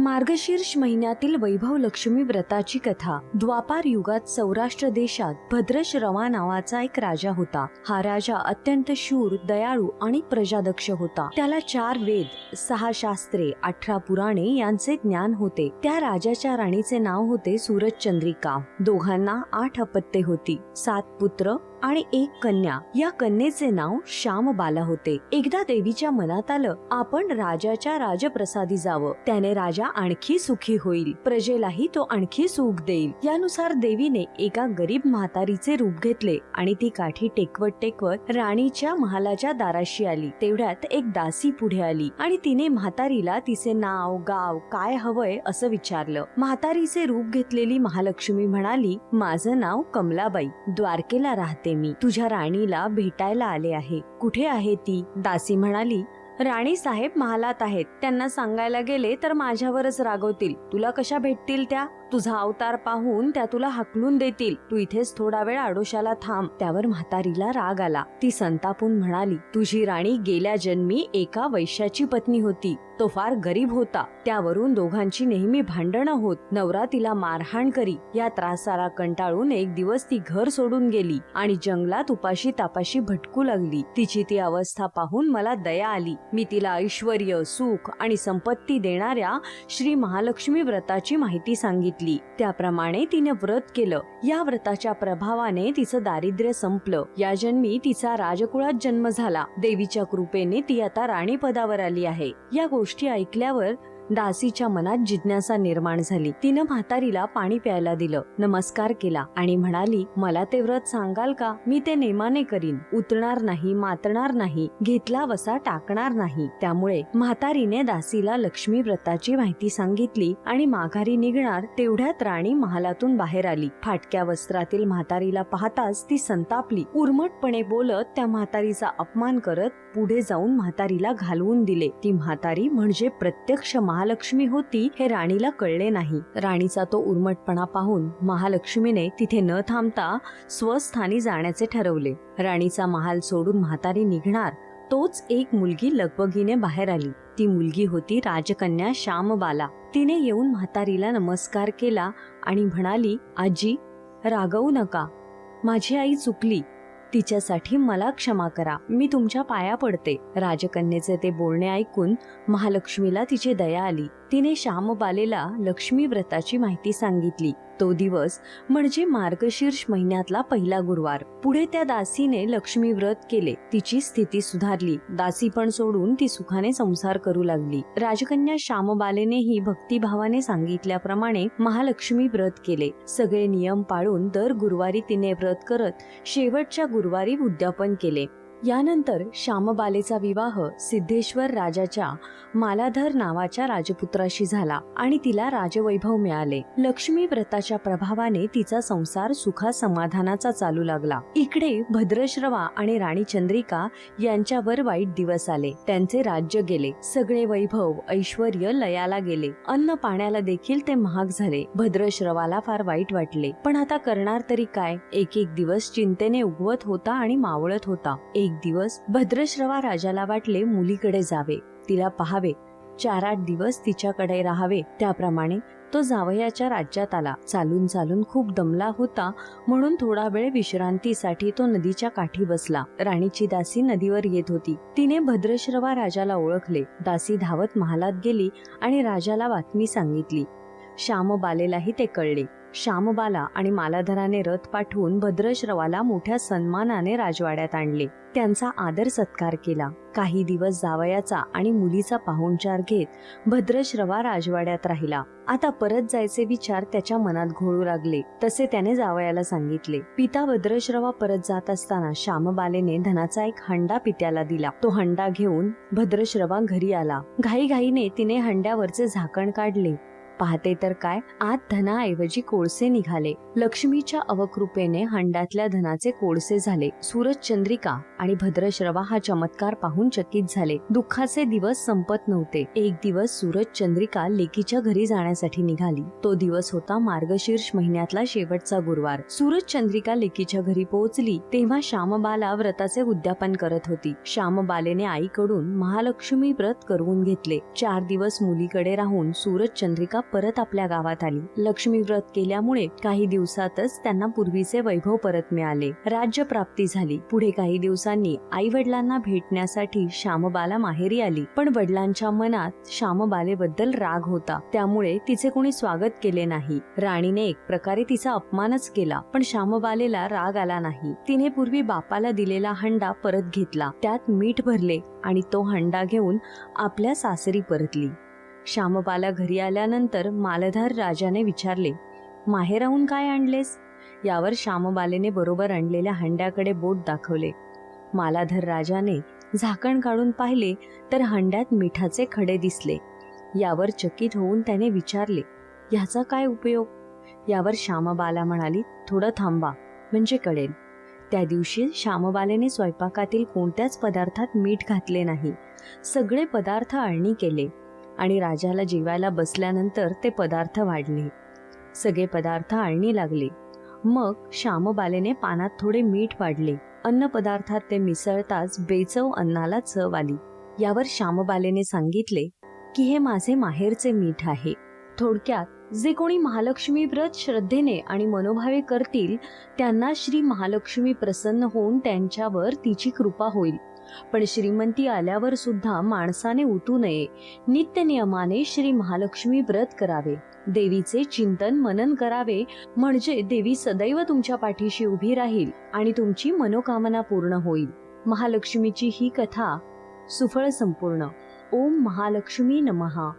मार्गशीर्ष महिन्यातील वैभव लक्ष्मी व्रताची कथा. द्वापार युगात सौराष्ट्र देशात भद्रश्रवा नावाचा एक राजा होता. हा राजा अत्यंत शूर दयाळू आणि प्रजादक्ष होता. त्याला चार वेद सहा शास्त्रे अठरा पुराणे यांचे ज्ञान होते. त्या राजाच्या राणीचे नाव होते सूरजचंद्रिका. दोघांना आठ अपत्ये होती. सात पुत्र आणि एक कन्या. या कन्येचे नाव श्यामबाला होते. एकदा देवीच्या मनात आलं आपण राजाच्या राजप्रसादी जावं. त्याने राजा आणखी सुखी होईल. प्रजेलाही तो आणखी सुख देईल. यानुसार देवीने एका गरीब म्हातारीचे रूप घेतले आणि ती काठी टेकवत टेकवत राणीच्या महालाच्या दाराशी आली. तेवढ्यात एक दासी पुढे आली आणि तिने म्हातारीला तिचे नाव गाव काय हवंय असं विचारलं. म्हातारीचे रूप घेतलेली महालक्ष्मी म्हणाली माझं नाव कमलाबाई. द्वारकेला राहते. मी. तुझ्या राणीला भेटायला आले आहे. कुठे आहे ती? दासी म्हणाली राणी साहेब महालात आहेत. त्यांना सांगायला गेले तर माझ्यावरच रागवतील. तुला कशा भेटतील त्या? तुझा अवतार पाहून त्या तुला हकलून देतील. तू इथेच थोडा वेळ आडोशाला थांब. त्यावर म्हातारीला राग आला. ती संतापून म्हणाली तुझी राणी गेल्या जन्मी एका वैश्याची पत्नी होती. तो फार गरीब होता. त्यावरून दोघांची नेहमी भांडणं होत. नवरा तिला मारहाण करी. या त्रासाला कंटाळून एक दिवस ती घर सोडून गेली आणि जंगलात उपाशी तापाशी भटकू लागली. तिची ती अवस्था पाहून मला दया आली. मी तिला ऐश्वर सुख आणि संपत्ती देणाऱ्या श्री महालक्ष्मी व्रताची माहिती सांगितली. त्याप्रमाणे तिने व्रत केलं. या व्रताच्या प्रभावाने तिचं दारिद्र्य संपलं. या जन्मी तिचा राजकुळात जन्म झाला. देवीच्या कृपेने ती आता राणी पदावर आली आहे. या गोष्टी गोष्टी ऐकल्यावर दासीच्या मनात जिज्ञासा निर्माण झाली. तिनं म्हातारीला पाणी प्यायला दिलं नमस्कार केला आणि म्हणाली मला ते व्रत सांगाल का? मी ते नेमाने करीन. उतरणार नाही मातणार नाही घेतला वसा टाकणार नाही. त्यामुळे म्हातारीने दासीला लक्ष्मी व्रताची माहिती सांगितली आणि माघारी निघणार तेवढ्यात राणी महालातून बाहेर आली. फाटक्या वस्त्रातील म्हातारीला पाहताच ती संतापली. उर्मटपणे बोलत त्या म्हातारीचा अपमान करत पुढे जाऊन म्हातारीला घालवून दिले. ती म्हातारी म्हणजे प्रत्यक्ष महा महालक्ष्मी होती हे राणीला कळले नाही. राणीचा तो उर्मटपणा पाहून महालक्ष्मीने तिथे न थांबता स्वस्थानी जाण्याचे ठरवले. राणीचा महाल सोडून म्हातारी निघणार तोच एक मुलगी लगबगीने बाहेर आली. ती मुलगी होती राजकन्या श्यामबाला. तिने येऊन म्हातारीला नमस्कार केला आणि म्हणाली आजी रागवू नका. माझी आई चुकली. तिच्यासाठी मला क्षमा करा. मी तुमच्या पाया पडते. राजकन्येचे ते बोलणे ऐकून महालक्ष्मीला तिची दया आली. तिने श्यामबालेला लक्ष्मी व्रताची माहिती सांगितली. तो दिवस म्हणजे मार्गशीर्ष महिन्यातला पहिला गुरुवार. पुढे त्या दासीने लक्ष्मी व्रत केले. तिची स्थिती सुधारली. दासी पण सोडून ती सुखाने संसार करू लागली. राजकन्या श्यामबालेनेही भक्तिभावाने सांगितल्याप्रमाणे महालक्ष्मी व्रत केले. सगळे नियम पाळून दर गुरुवारी तिने व्रत करत शेवटच्या गुरुवारी उद्यापन केले. यानंतर श्यामबालेचा विवाह सिद्धेश्वर राजाच्या मालाधर नावाच्या राजपुत्राशी झाला आणि तिला राजवैभव मिळाले. लक्ष्मी व्रताच्या प्रभावाने तिचा संसार सुखा समाधानाचा चालू लागला. इकडे भद्रश्रवा आणि राणी चंद्रिका यांच्यावर वाईट दिवस आले. त्यांचे राज्य गेले. सगळे वैभव ऐश्वर लयाला गेले. अन्न पाण्याला देखील ते महाग झाले. भद्रश्रवाला फार वाईट वाटले. पण आता करणार तरी काय? एक एक दिवस चिंतेने उगवत होता आणि मावळत होता. एक दिवस भद्रश्रवा राजाला वाटले मुलीकडे जावे. तिला पहावे. चार आठ दिवस तिच्याकडे राहावे. त्याप्रमाणे तो जावयाच्या राज्यात आला. चालून चालून खूप दमला होता. म्हणून थोडा वेळ विश्रांतीसाठी तो नदीच्या काठी बसला. राणीची दासी नदीवर येत होती. तिने भद्रश्रवा राजाला ओळखले. दासी धावत महालात गेली आणि राजाला बातमी सांगितली. श्यामबालेलाही ते कळले. श्यामबाला आणि मालाधराने रथ पाठवून भद्रश्रवाला मोठ्या सन्मानाने राजवाड्यात आणले. त्यांचा आदर सत्कार केला. काही दिवस जावयाचा आणि मुलीचा पाहुणचार घेत भद्रश्रवा राजवाड्यात राहिला. आता परत जायचे विचार त्याच्या मनात घोळू लागले. तसे त्याने जावयाला सांगितले. पिता भद्रश्रवा परत जात असताना श्यामबालेने धनाचा एक हंडा पित्याला दिला. तो हंडा घेऊन भद्रश्रवा घरी आला. घाईघाईने तिने हंड्यावरचे झाकण काढले. पाहते तर काय? आत धनाऐवजी कोळसे निघाले. लक्ष्मीच्या अवकृपेने हंडातल्या धनाचे कोळसे झाले. सूरज चंद्रिका आणि भद्रश्रवा हा चमत्कार पाहून चकित झाले. दुःखाचे दिवस संपत नव्हते. एक दिवस सूरज चंद्रिका लेकीच्या घरी जाण्यासाठी निघाली. तो दिवस होता मार्गशीर्ष महिन्यातला शेवटचा गुरुवार. सूरज चंद्रिका लेकीच्या घरी पोहोचली. तेव्हा श्यामबाला व्रताचे उद्यापन करत होती. श्यामबालेने आईकडून महालक्ष्मी व्रत करवून घेतले. चार दिवस मुलीकडे राहून सूरज चंद्रिका परत आपल्या गावात आली. लक्ष्मी व्रत केल्यामुळे काही दिवसातच त्यांना पूर्वीचे वैभव परत मिळाले. राज्य प्राप्ती झाली. पुढे काही दिवसांनी आई वडिलांना भेटण्यासाठी श्यामबाला माहेरी आली. पण वडिलांच्या मनात श्यामबालेबद्दल राग होता. त्यामुळे तिचे कोणी स्वागत केले नाही. राणीने एक प्रकारे तिचा अपमानच केला. पण श्यामबालेला राग आला नाही. तिने पूर्वी बापाला दिलेला हंडा परत घेतला. त्यात मीठ भरले आणि तो हंडा घेऊन आपल्या सासरी परतली. श्यामबाला घरी आल्यानंतर मालधार राजाने विचारले माहेराहून काय आणलेस? यावर श्यामबालेने बरोबर आणलेल्या हंड्याकडे बोट दाखवले. मालाधर राजाने झाकण काढून पाहिले तर हंड्यात मिठाचे खडे दिसले. यावर चकित होऊन त्याने विचारले ह्याचा काय उपयोग? यावर श्यामबाला म्हणाली थोडं थांबा म्हणजे कळेल. त्या दिवशी श्यामबालेने स्वयंपाकातील कोणत्याच पदार्थात मीठ घातले नाही. सगळे पदार्थ अळणी केले. आणि राजाला जेवायला बसल्यानंतर ते पदार्थ वाढले. सगळे पदार्थ आळणी लागले. मग श्यामबालेने पानात थोडे मीठ वाढले. अन्न पदार्थात ते मिसळताच बेचव अन्नाला चव आली. यावर श्यामबालेने सांगितले की हे माझे माहेरचे मीठ आहे. थोडक्यात जे कोणी महालक्ष्मी व्रत श्रद्धेने आणि मनोभावे करतील त्यांना श्री महालक्ष्मी प्रसन्न होऊन त्यांच्यावर तिची कृपा होईल. पण श्रीमंती आल्यावर सुद्धा माणसाने उतू नये. नित्य नियमाने श्री महालक्ष्मी व्रत करावे. देवीचे चिंतन मनन करावे. म्हणजे देवी सदैव तुमच्या पाठीशी उभी राहील आणि तुमची मनोकामना पूर्ण होईल. महालक्ष्मीची ही कथा सुफळ संपूर्ण. ओम महालक्ष्मी नमहा